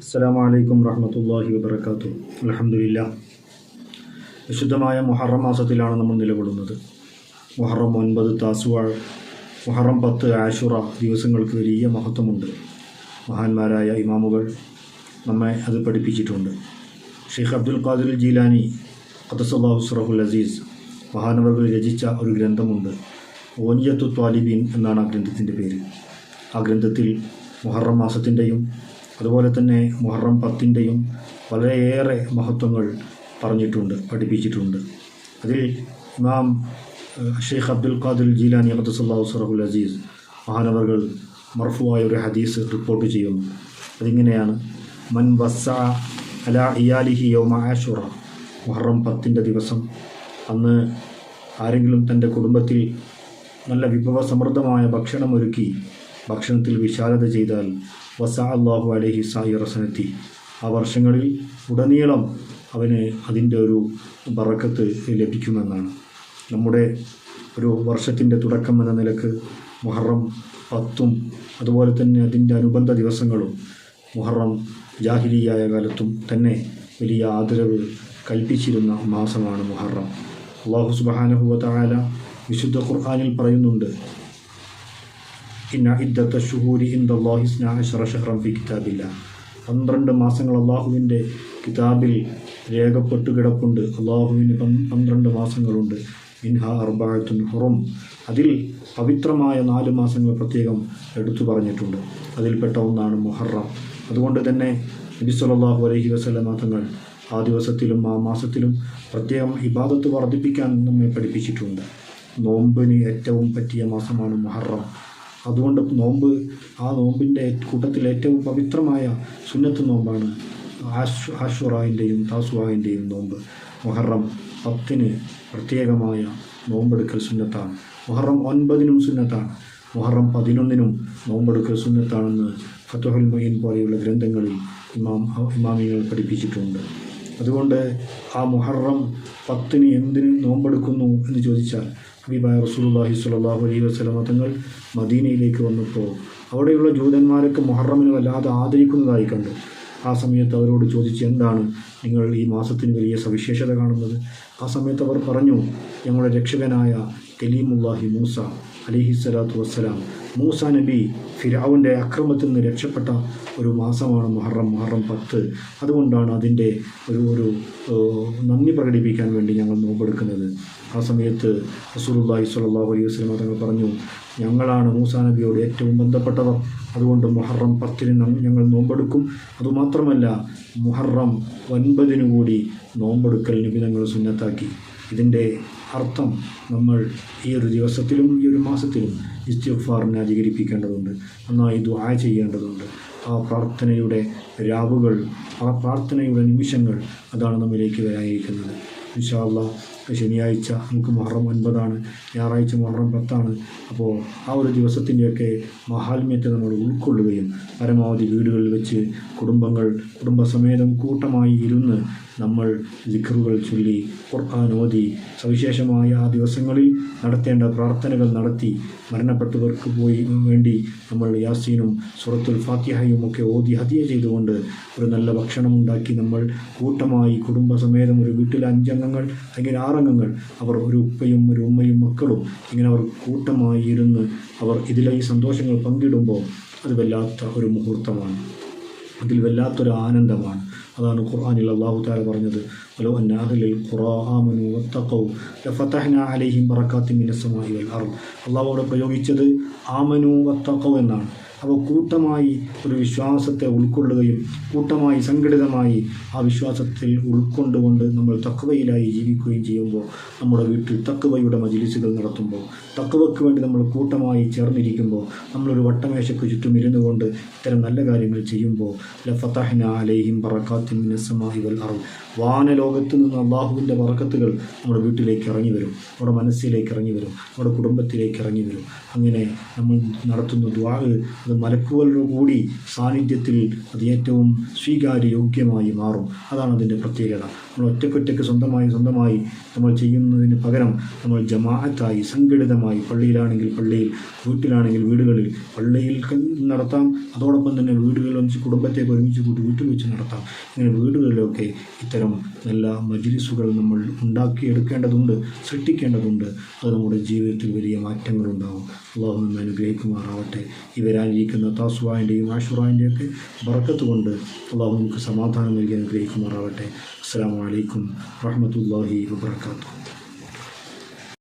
അസ്സാം വലൈക്കും വറഹമത്തല്ലാഹി വബർക്കാത്തു അലഹമില്ല വിശുദ്ധമായ മുഹറം മാസത്തിലാണ് നമ്മൾ നിലകൊള്ളുന്നത്. മുഹറം ഒൻപത് താസുവാൾ മുഹറം പത്ത് ആഷുറ ദിവസങ്ങൾക്ക് വലിയ മഹത്വമുണ്ട്. മഹാന്മാരായ ഇമാമുകൾ നമ്മെ അത് പഠിപ്പിച്ചിട്ടുണ്ട്. ഷെയ്ഖ് അബ്ദുൽ ഖാദിർ ജീലാനി ഖദസുല്ലാഹു സുറഹുൽ അസീസ് മഹാനവകൾ രചിച്ച ഒരു ഗ്രന്ഥമുണ്ട്. ഓനിയത്തു ത്വാലിബീൻ എന്നാണ് ആ ഗ്രന്ഥത്തിന്റെ പേര്. ആ ഗ്രന്ഥത്തിൽ മുഹറം മാസത്തിന്റെയും അതുപോലെ തന്നെ മുഹറം പത്തിന്റെയും വളരെയേറെ മഹത്വങ്ങൾ പറഞ്ഞിട്ടുണ്ട് പഠിപ്പിച്ചിട്ടുണ്ട്. അതിൽ നാം ഷെയ്ഖ് അബ്ദുൽ ഖാദിർ ജീലാനി അബ്ദുസല്ലാഹു സറഹുൽ അസീസ് മഹാനവറുകൾ മർഫുവായ ഒരു ഹദീസ് റിപ്പോർട്ട് ചെയ്യുന്നു. അതിങ്ങനെയാണ് മൻ വസ്സ അല ഇയാലിഹി യൗമ ആഷുറ മുഹറം പത്തിന്റെ ദിവസം അന്ന് ആരെങ്കിലും തന്റെ കുടുംബത്തിൽ നല്ല വിഭവസമൃദ്ധമായ ഭക്ഷണം ഒരുക്കി ഭക്ഷണത്തിൽ വിശാലത ചെയ്താൽ വസ അള്ളാഹു അലഹി സായി റസനത്തി. ആ വർഷങ്ങളിൽ ഉടനീളം അവന് അതിന്റെ ഒരു ബറക്കത്ത് ലഭിക്കുമെന്നാണ്. നമ്മുടെ ഒരു വർഷത്തിന്റെ തുടക്കം എന്ന നിലയ്ക്ക് മുഹറം പത്തും അതുപോലെ തന്നെ അതിന്റെ അനുബന്ധ ദിവസങ്ങളും മുഹറം ജാഹിലിയായ കാലത്തും തന്നെ വലിയ ആദരവ് കൽപ്പിച്ചിരുന്ന മാസമാണ് മുഹറം. അള്ളാഹു സുബാനഹുവ വിശുദ്ധ ഖുർആാനിൽ പറയുന്നുണ്ട് ഇന്ന ഇദ്ദത്ത ഷുഹൂരി ഇന്ദല്ലാഹി ഇസ്നാ അശറ ഷഹ്റം ഫി കിതാബില്ല പന്ത്രണ്ട് മാസങ്ങൾ അള്ളാഹുവിന്റെ കിതാബിൽ രേഖപ്പെട്ടു കിടപ്പുണ്ട്. അള്ളാഹുവിന് പന്ത്രണ്ട് മാസങ്ങളുണ്ട്. മിൻഹ അർബാഴത്തുൻ ഹുറും. അതിൽ പവിത്രമായ നാല് മാസങ്ങൾ പ്രത്യേകം എടുത്തു പറഞ്ഞിട്ടുണ്ട്. അതിൽപ്പെട്ട ഒന്നാണ് മുഹറം. അതുകൊണ്ട് തന്നെ നബി സല്ലല്ലാഹു അലൈഹി വസല്ലമ തങ്ങൾ ആ ദിവസത്തിലും ആ മാസത്തിലും പ്രത്യേകം ഇബാദത്ത് വർദ്ധിപ്പിക്കാൻ നമ്മെ പഠിപ്പിച്ചിട്ടുണ്ട്. നോമ്പിന് ഏറ്റവും പറ്റിയ മാസമാണ് മുഹറം. അതുകൊണ്ട് നോമ്പ് ആ നോമ്പിന്റെ കൂട്ടത്തിൽ ഏറ്റവും പവിത്രമായ സുന്നത്ത് നോമ്പാണ് ആഷ് ആഷുറായിന്റെയും താസുവായിന്റെയും നോമ്പ്. മുഹറം പത്തിന് പ്രത്യേകമായ നോമ്പെടുക്കൽ സുന്നത്താണ്. മുഹറം ഒൻപതിനും സുന്നത്താണ്. മുഹറം പതിനൊന്നിനും നോമ്പെടുക്കൽ സുന്നത്താണെന്ന് ഫത്തുഹുൽ മൊയ്യൻ പോലെയുള്ള ഗ്രന്ഥങ്ങളിൽ ഇമാം ഇമാമികൾ പഠിപ്പിച്ചിട്ടുണ്ട്. അതുകൊണ്ട് ആ മുഹറം പത്തിന് എന്തിന് നോമ്പെടുക്കുന്നു എന്ന് ചോദിച്ചാൽ ഹബീബായ റസൂലുള്ളാഹി സ്വല്ലല്ലാഹു അലൈഹി വസല്ലമ തങ്ങൾ മദീനയിലേക്ക് വന്നപ്പോൾ അവിടെയുള്ള ജൂതന്മാരൊക്കെ മുഹറമിനെ വല്ലാതെ ആദരിക്കുന്നതായി കണ്ടു. ആ സമയത്ത് അവരോട് ചോദിച്ചു എന്താണ് നിങ്ങൾ ഈ മാസത്തിന് വലിയ സവിശേഷത കാണുന്നത്? ആ സമയത്ത് അവർ പറഞ്ഞു ഞങ്ങളുടെ രക്ഷകനായ കലീമുല്ലാഹി മൂസ അലിഹി സ്വലാത്തു വസ്സലാം മൂസ നബി ഫിരാവിന്റെ അക്രമത്തിൽ നിന്ന് രക്ഷപ്പെട്ട ഒരു മാസമാണ് മുഹറം മുഹറം പത്ത്. അതുകൊണ്ടാണ് അതിന്റെ ഒരു ഒരു നന്ദി പ്രകടിപ്പിക്കാൻ വേണ്ടി ഞങ്ങൾ നോമ്പെടുക്കുന്നത്. ആ സമയത്ത് റസൂലുള്ളാഹി സ്വല്ലല്ലാഹു അലൈഹി വസല്ലം തങ്ങൾ പറഞ്ഞു ഞങ്ങളാണ് മൂസാ നബിയോട് ഏറ്റവും ബന്ധപ്പെട്ടവർ. അതുകൊണ്ട് മുഹറം പത്തിന് ഞങ്ങൾ നോമ്പെടുക്കും. അതുമാത്രമല്ല മുഹറം ഒൻപതിനു കൂടി നോമ്പെടുക്കൽ നിബിധങ്ങൾ സുന്നത്താക്കി. ഇതിന്റെ അർത്ഥം നമ്മൾ ഈ ഒരു ദിവസത്തിലും ഈ ഒരു മാസത്തിലും ഇസ്തിഫാറിനെ അധികരിപ്പിക്കേണ്ടതുണ്ട് നന്നായി ദുആ ചെയ്യേണ്ടതുണ്ട്. ആ പ്രാർത്ഥനയുടെ രാവുകൾ ആ പ്രാർത്ഥനയുടെ നിമിഷങ്ങൾ അതാണ് നമ്മിലേക്ക് വരാനിരിക്കുന്നത്. ഇൻഷാല്ല ശനിയാഴ്ച നമുക്ക് മുഹറം ഒൻപതാണ് ഞായറാഴ്ച മുഹറം പത്താണ്. അപ്പോൾ ആ ഒരു ദിവസത്തിന്റെയൊക്കെ മഹാത്മ്യത്തെ നമ്മൾ ഉൾക്കൊള്ളുകയും പരമാവധി വീടുകളിൽ വെച്ച് കുടുംബങ്ങൾ കുടുംബസമേതം കൂട്ടമായി ഇരുന്ന് നമ്മൾ ലിഖറുകൾ ചൊല്ലി ഖുർആൻ ഓതി സവിശേഷമായ ആ ദിവസങ്ങളിൽ നടത്തേണ്ട പ്രാർത്ഥനകൾ നടത്തി മരണപ്പെട്ടവർക്ക് പോയി വേണ്ടി നമ്മൾ യാസീനും സുറത്തുൽ ഫാത്തിഹയും ഒക്കെ ഓതി ഹതിയ ചെയ്തുകൊണ്ട് ഒരു നല്ല ഭക്ഷണം ഉണ്ടാക്കി നമ്മൾ കൂട്ടമായി കുടുംബസമേതം ഒരു വീട്ടിലെ അഞ്ചംഗങ്ങൾ അല്ലെങ്കിൽ ആറംഗങ്ങൾ അവർ ഒരു ഉപ്പയും ഒരു ഉമ്മയും മക്കളും ഇങ്ങനെ അവർ കൂട്ടമായി ഇരുന്ന് അവർ ഇതിലെ ഈ സന്തോഷങ്ങൾ പങ്കിടുമ്പോൾ അത് വല്ലാത്ത ഒരു മുഹൂർത്തമാണ്. അതിൽ വല്ലാത്തൊരു ആനന്ദമാണ്. അതാണ് ഖുർആാനിൽ അള്ളാഹു താല പറഞ്ഞത് ഹലോ അന്നാഹലിൽ ഖുറാമനു വത്തഖൗ ബറക്കാത്തി മിനസമായി അള്ളാഹു അവിടെ പ്രയോഗിച്ചത് ആമനു വത്തഖൗ എന്നാണ്. അപ്പോൾ കൂട്ടമായി ഒരു വിശ്വാസത്തെ ഉൾക്കൊള്ളുകയും കൂട്ടമായി സംഘടിതമായി ആ വിശ്വാസത്തിൽ ഉൾക്കൊണ്ടുകൊണ്ട് നമ്മൾ തക്കവയിലായി ജീവിക്കുകയും ചെയ്യുമ്പോൾ നമ്മുടെ വീട്ടിൽ തക്കവയുടെ മജിലിസുകൾ നടത്തുമ്പോൾ തക്കവയ്ക്ക് വേണ്ടി നമ്മൾ കൂട്ടമായി ചേർന്നിരിക്കുമ്പോൾ നമ്മളൊരു വട്ടമേശയ്ക്ക് ചുറ്റും ഇരുന്നു കൊണ്ട് ഇത്തരം നല്ല കാര്യങ്ങൾ ചെയ്യുമ്പോൾ ലഫത്തഹ്ന അലൈഹിം ബറക്കാത്തിൻ മിനസ്സമാഹി വൽ അർദ്. വാനലോകത്ത് നിന്ന് അള്ളാഹുവിന്റെ വറക്കത്തുകൾ നമ്മുടെ വീട്ടിലേക്ക് ഇറങ്ങി വരും. നമ്മുടെ മനസ്സിലേക്ക് ഇറങ്ങി വരും. നമ്മുടെ കുടുംബത്തിലേക്ക് ഇറങ്ങി വരും. അങ്ങനെ നമ്മൾ നടത്തുന്ന ദ്വാ അത് മലക്കുകളുടെ കൂടി സാന്നിധ്യത്തിൽ അത് ഏറ്റവും സ്വീകാര്യയോഗ്യമായി മാറും. അതാണ് അതിന്റെ പ്രത്യേകത. നമ്മൾ ഒറ്റക്കൊറ്റയ്ക്ക് സ്വന്തമായി സ്വന്തമായി നമ്മൾ ചെയ്യുന്നതിന് പകരം നമ്മൾ ജമാഅത്തായി സംഘടിതമായി പള്ളിയിലാണെങ്കിൽ പള്ളിയിൽ വീട്ടിലാണെങ്കിൽ വീടുകളിൽ പള്ളിയിൽ നടത്താം. അതോടൊപ്പം തന്നെ വീടുകളിൽ ഒന്നിച്ച് കുടുംബത്തെ ഒരുമിച്ച് കൂട്ടി വീട്ടിൽ വെച്ച് നടത്താം. ഇങ്ങനെ വീടുകളിലൊക്കെ ഇത്തരം നല്ല മജിലിസുകൾ നമ്മൾ ഉണ്ടാക്കിയെടുക്കേണ്ടതുണ്ട് സൃഷ്ടിക്കേണ്ടതുണ്ട്. അത് നമ്മുടെ ജീവിതത്തിൽ വലിയ മാറ്റങ്ങളുണ്ടാവും. അള്ളാഹു അനുഗ്രഹിക്കുമാറാവട്ടെ. ഈ വരാനിരിക്കുന്ന താസുവാന്റെയും ആഷുറാന്റെയും ഒക്കെ കൊണ്ട് അള്ളാഹു നമുക്ക് സമാധാനം നൽകി അനുഗ്രഹിക്കുമാറാവട്ടെ. അസ്സാം വലൈക്കും വാഹമത്തല്ലാഹി വാത്തു